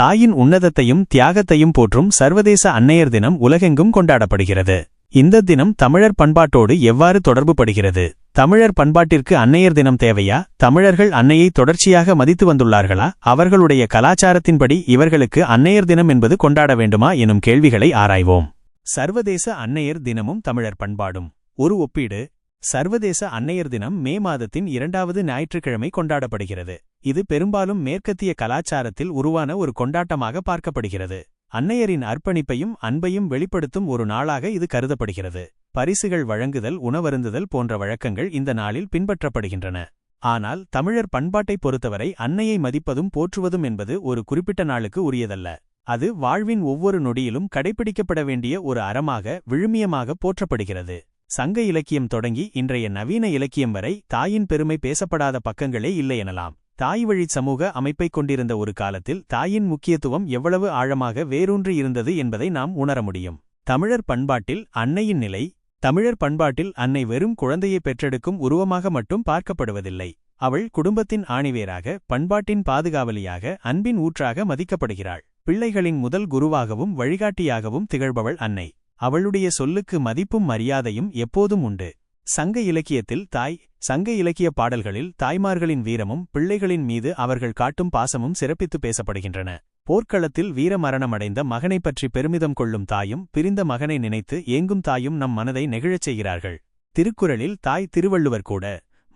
தாயின் உன்னதத்தையும் தியாகத்தையும் போற்றும் சர்வதேச அன்னையர் தினம் உலகெங்கும் கொண்டாடப்படுகிறது. இந்த தினம் தமிழர் பண்பாட்டோடு எவ்வாறு தொடர்புபடுகிறது? தமிழர் பண்பாட்டிற்கு அன்னையர் தினம் தேவையா? தமிழர்கள் அன்னையை தொடர்ச்சியாக மதித்து வந்துள்ளார்களா? அவர்களுடைய கலாச்சாரத்தின்படி இவர்களுக்கு அன்னையர் தினம் என்பது கொண்டாட வேண்டுமா எனும் கேள்விகளை ஆராய்வோம். சர்வதேச அன்னையர் தினமும் தமிழர் பண்பாடும். ஒரு ஒப்பீடு சர்வதேச அன்னையர் தினம் மே மாதத்தின் இரண்டாவது ஞாயிற்றுக்கிழமை கொண்டாடப்படுகிறது. இது பெரும்பாலும் மேற்கத்திய கலாச்சாரத்தில் உருவான ஒரு கொண்டாட்டமாக பார்க்கப்படுகிறது. அன்னையரின் அர்ப்பணிப்பையும் அன்பையும் வெளிப்படுத்தும் ஒரு நாளாக இது கருதப்படுகிறது. பரிசுகள் வழங்குதல் உணவருந்துதல் போன்ற வழக்கங்கள் இந்த நாளில் பின்பற்றப்படுகின்றன. ஆனால் தமிழர் பண்பாட்டைப் பொறுத்தவரை அன்னையை மதிப்பதும் போற்றுவதும் என்பது ஒரு குறிப்பிட்ட நாளுக்கு உரியதல்ல. அது வாழ்வின் ஒவ்வொரு நொடியிலும் கடைபிடிக்கப்பட வேண்டிய ஒரு அறமாக விழுமியமாக போற்றப்படுகிறது. சங்க இலக்கியம் தொடங்கி இன்றைய நவீன இலக்கியம் வரை தாயின் பெருமை பேசப்படாத பக்கங்களே இல்லை எனலாம். தாய் வழி சமூக அமைப்பைக் கொண்டிருந்த ஒரு காலத்தில் தாயின் முக்கியத்துவம் எவ்வளவு ஆழமாக வேரூன்றி இருந்தது என்பதை நாம் உணர முடியும். தமிழர் பண்பாட்டில் அன்னையின் நிலை தமிழர் பண்பாட்டில் அன்னை வெறும் குழந்தையை பெற்றெடுக்கும் உருவமாக மட்டும் பார்க்கப்படுவதில்லை. அவள் குடும்பத்தின் ஆணிவேராக பண்பாட்டின் பாதுகாவலியாக அன்பின் ஊற்றாக மதிக்கப்படுகிறாள். பிள்ளைகளின் முதல் குருவாகவும் வழிகாட்டியாகவும் திகழ்பவள் அன்னை. அவளுடைய சொல்லுக்கு மதிப்பும் மரியாதையும் எப்போதும் உண்டு. சங்க இலக்கியத்தில் தாய் சங்க இலக்கிய பாடல்களில் தாய்மார்களின் வீரமும் பிள்ளைகளின் மீது அவர்கள் காட்டும் பாசமும் சிறப்பித்து பேசப்படுகின்றன. போர்க்களத்தில் வீரமரணமடைந்த மகனைப் பற்றி பெருமிதம் கொள்ளும் தாயும் பிரிந்த மகனை நினைத்து ஏங்கும் தாயும் நம் மனதை நெகிழச் செய்கிறார்கள். திருக்குறளில் தாய் திருவள்ளுவர் கூட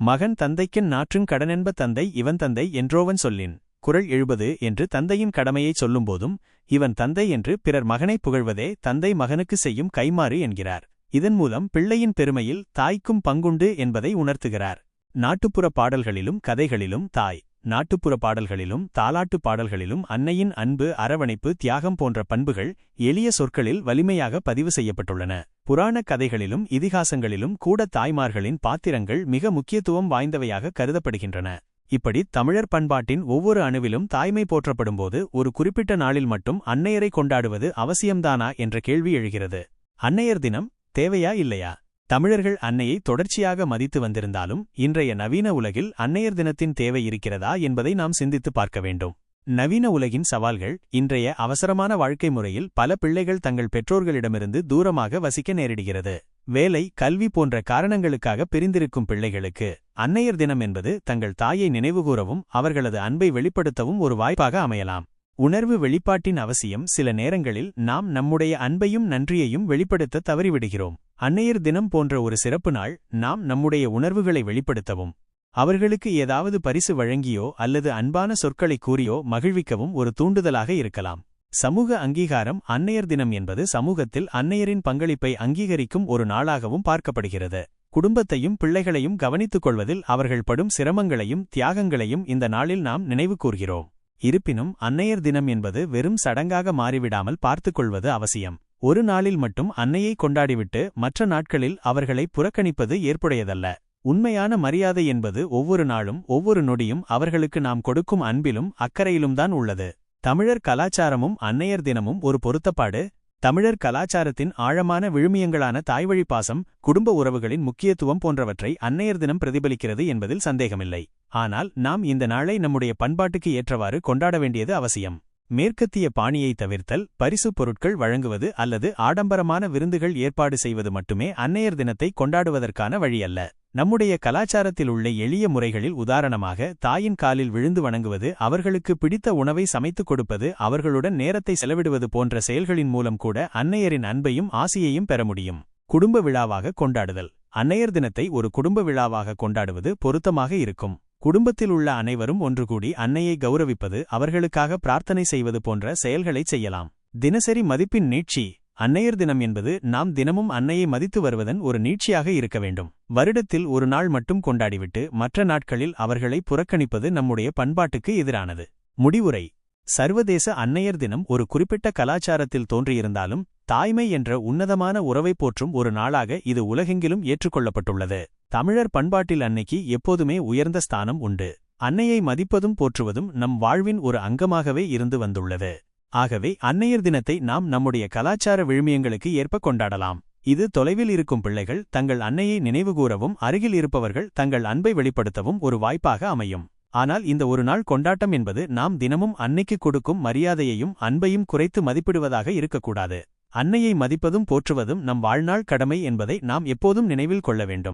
மகன் தந்தைக்கென் நாற்றுங் கடனென்ப தந்தை இவன் தந்தை என்றோவன் சொல்லின். குரல் எழுபது என்று தந்தையின் கடமையைச் சொல்லும்போதும் இவன் தந்தை என்று பிறர் மகனைப் புகழ்வதே தந்தை மகனுக்கு செய்யும் கைமாறு என்கிறார். இதன் மூலம் பிள்ளையின் பெருமையில் தாய்க்கும் பங்குண்டு என்பதை உணர்த்துகிறார். நாட்டுப்புற பாடல்களிலும் கதைகளிலும் தாய் நாட்டுப்புற பாடல்களிலும் தாலாட்டு பாடல்களிலும் அன்னையின் அன்பு அரவணைப்பு தியாகம் போன்ற பண்புகள் எளிய சொற்களில் வலிமையாக பதிவு செய்யப்பட்டுள்ளன. புராணக் கதைகளிலும் இதிகாசங்களிலும் கூட தாய்மார்களின் பாத்திரங்கள் மிக முக்கியத்துவம் வாய்ந்தவையாக கருதப்படுகின்றன. இப்படி தமிழர் பண்பாட்டின் ஒவ்வொரு அணுவிலும் தாய்மை போற்றப்படும்போது ஒரு குறிப்பிட்ட நாளில் மட்டும் அன்னையரை கொண்டாடுவது அவசியம்தானா என்ற கேள்வி எழுகிறது. அன்னையர் தினம் தேவையா இல்லையா? தமிழர்கள் அன்னையை தொடர்ச்சியாக மதித்து வந்திருந்தாலும் இன்றைய நவீன உலகில் அன்னையர் தினத்தின் தேவை இருக்கிறதா என்பதை நாம் சிந்தித்து பார்க்க வேண்டும். நவீன உலகின் சவால்கள் இன்றைய அவசரமான வாழ்க்கை முறையில் பல பிள்ளைகள் தங்கள் பெற்றோர்களிடமிருந்து தூரமாக வசிக்க நேரிடுகிறது. வேலை கல்வி போன்ற காரணங்களுக்காக பிரிந்திருக்கும் பிள்ளைகளுக்கு அன்னையர் தினம் என்பது தங்கள் தாயை நினைவுகூரவும் அவர்களது அன்பை வெளிப்படுத்தவும் ஒரு வாய்ப்பாக அமையலாம். உணர்வு வெளிப்பாட்டின் அவசியம் சில நேரங்களில் நாம் நம்முடைய அன்பையும் நன்றியையும் வெளிப்படுத்த தவறிவிடுகிறோம். அன்னையர் தினம் போன்ற ஒரு சிறப்பு நாள் நாம் நம்முடைய உணர்வுகளை வெளிப்படுத்தவும் அவர்களுக்கு ஏதாவது பரிசு வழங்கியோ அல்லது அன்பான சொற்களை கூறியோ மகிழ்விக்கவும் ஒரு தூண்டுதலாக இருக்கலாம். சமூக அங்கீகாரம் அன்னையர் தினம் என்பது சமூகத்தில் அன்னையரின் பங்களிப்பை அங்கீகரிக்கும் ஒரு நாளாகவும் பார்க்கப்படுகிறது. குடும்பத்தையும் பிள்ளைகளையும் கவனித்துக் கொள்வதில் அவர்கள் படும் சிரமங்களையும் தியாகங்களையும் இந்த நாளில் நாம் நினைவு கூர்கிறோம். இருப்பினும் அன்னையர் தினம் என்பது வெறும் சடங்காக மாறிவிடாமல் பார்த்துக்கொள்வது அவசியம். ஒரு நாளில் மட்டும் அன்னையை கொண்டாடிவிட்டு மற்ற நாட்களில் அவர்களை புறக்கணிப்பது ஏற்புடையதல்ல. உண்மையான மரியாதை என்பது ஒவ்வொரு நாளும் ஒவ்வொரு நொடியும் அவர்களுக்கு நாம் கொடுக்கும் அன்பிலும் அக்கறையிலும்தான் உள்ளது. தமிழர் கலாச்சாரமும் அன்னையர் தினமும் ஒரு பொருத்தப்பாடு. தமிழர் கலாச்சாரத்தின் ஆழமான விழுமியங்களான தாய்வழி பாசம் குடும்ப உறவுகளின் முக்கியத்துவம் போன்றவற்றை அன்னையர் தினம் பிரதிபலிக்கிறது என்பதில் சந்தேகமில்லை. ஆனால் நாம் இந்த நாளை நம்முடைய பண்பாட்டுக்கு ஏற்றவாறு கொண்டாட வேண்டியது அவசியம். மேற்கத்திய பாணியை தவிர்த்தல் பரிசு பொருட்கள் வழங்குவது அல்லது ஆடம்பரமான விருந்துகள் ஏற்பாடு செய்வது மட்டுமே அன்னையர் தினத்தை கொண்டாடுவதற்கான வழியல்ல. நம்முடைய கலாச்சாரத்தில் உள்ள எளிய முறைகளில் உதாரணமாக தாயின் காலில் விழுந்து வணங்குவது அவர்களுக்கு பிடித்த உணவை சமைத்துக் கொடுப்பது அவர்களுடன் நேரத்தை செலவிடுவது போன்ற செயல்களின் மூலம் கூட அன்னையரின் அன்பையும் ஆசியையும் பெற முடியும். குடும்ப விழாவாக கொண்டாடுதல். அன்னையர் தினத்தை ஒரு குடும்ப விழாவாக கொண்டாடுவது பொருத்தமாக இருக்கும். குடும்பத்தில் உள்ள அனைவரும் ஒன்று கூடி அன்னையை கௌரவிப்பது அவர்களுக்காக பிரார்த்தனை செய்வது போன்ற செயல்களைச் செய்யலாம். தினசரி மதிப்பின் நீட்சி அன்னையர் தினம் என்பது நாம் தினமும் அன்னையை மதித்து வருவதன் ஒரு நீட்சியாக இருக்க வேண்டும். வருடத்தில் ஒரு நாள் மட்டும் கொண்டாடிவிட்டு மற்ற நாட்களில் அவர்களை புறக்கணிப்பது நம்முடைய பண்பாட்டுக்கு எதிரானது. முடிவுரை. சர்வதேச அன்னையர் தினம் ஒரு குறிப்பிட்ட கலாச்சாரத்தில் தோன்றியிருந்தாலும் தாய்மை என்ற உன்னதமான உறவை போற்றும் ஒரு நாளாக இது உலகெங்கிலும் ஏற்றுக்கொள்ளப்பட்டுள்ளது. தமிழர் பண்பாட்டில் அன்னைக்கு எப்போதுமே உயர்ந்த ஸ்தானம் உண்டு. அன்னையை மதிப்பதும் போற்றுவதும் நம் வாழ்வின் ஒரு அங்கமாகவே இருந்து வந்துள்ளது. ஆகவே அன்னையர் தினத்தை நாம் நம்முடைய கலாச்சார விழுமியங்களுக்கு ஏற்ப கொண்டாடலாம். இது தொலைவில் இருக்கும் பிள்ளைகள் தங்கள் அன்னையை நினைவுகூரவும் அருகில் இருப்பவர்கள் தங்கள் அன்பை வெளிப்படுத்தவும் ஒரு வாய்ப்பாக அமையும். ஆனால் இந்த ஒரு நாள் கொண்டாட்டம் என்பது நாம் தினமும் அன்னைக்கு கொடுக்கும் மரியாதையையும் அன்பையும் குறைத்து மதிப்பிடுவதாக இருக்கக்கூடாது. அன்னையை மதிப்பதும் போற்றுவதும் நம் வாழ்நாள் கடமை என்பதை நாம் எப்போதும் நினைவில் கொள்ள வேண்டும்.